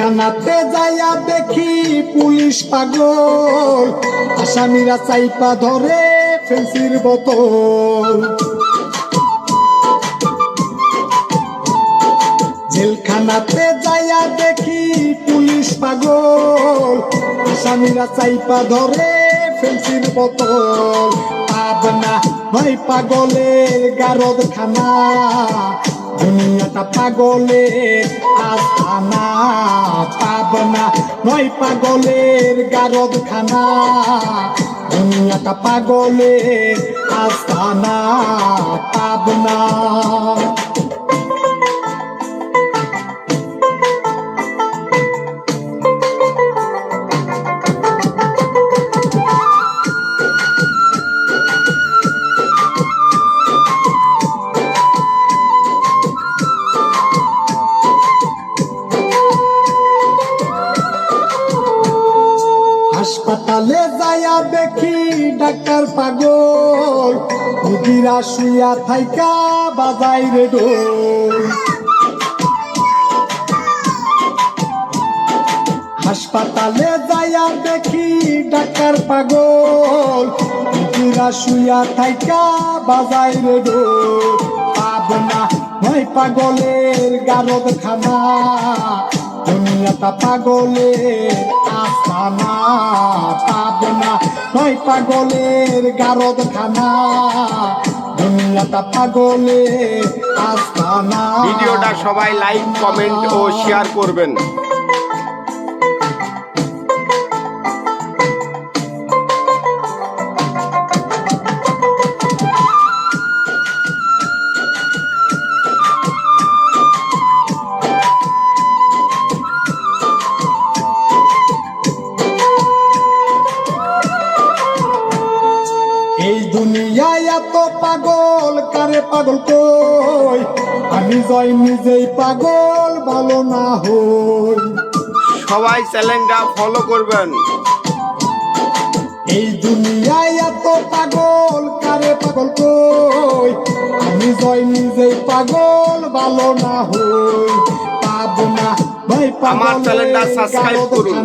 জেলখানাতে যাইয়া দেখি পুলিশ পাগল। আসামিরা চাইপা ধরে ফেন্সির বোতল। জেলখানাতে যাইয়া দেখি পুলিশ পাগল। আসামিরা চাইপা ধরে ফেন্সির বোতল। পাবনা, নয় পাগলের গারদ খানা দুনিয়াটা পাগলের আস্তানা পাবনা। নয় পাগলের গারদ খানা দুনিয়াটা পাগলের আস্তানা পাবনা। দেখি ডাক্তার পাগল রুগীরা শুয়া থাইকা বাজাই রে ডোল হাসপাতালে যায়া দেখি ডাক্তার পাগল রুগীরা শুয়া থাইকা বাজাই রে ডোল পাবনা নয় পাগলের গারদ খানা দুনিয়াটা পাগলের পাগলের গারদ খানা। দুনিয়াটা পাগলের আস্তানা। ভিডিওটা সবাই লাইক কমেন্ট ও শেয়ার করবেন। এই দুনিয়ায় এত পাগল কারে পাগল কই? আমি জয় নিজেই পাগল ভালো না হই। সবাই চ্যানেলটা ফলো করবেন। এই দুনিয়ায় এত পাগল কারে পাগল কই? আমি জয় নিজেই পাগল ভালো না হই। পাবনা ভাই আমার চ্যানেলটা সাবস্ক্রাইব করুন।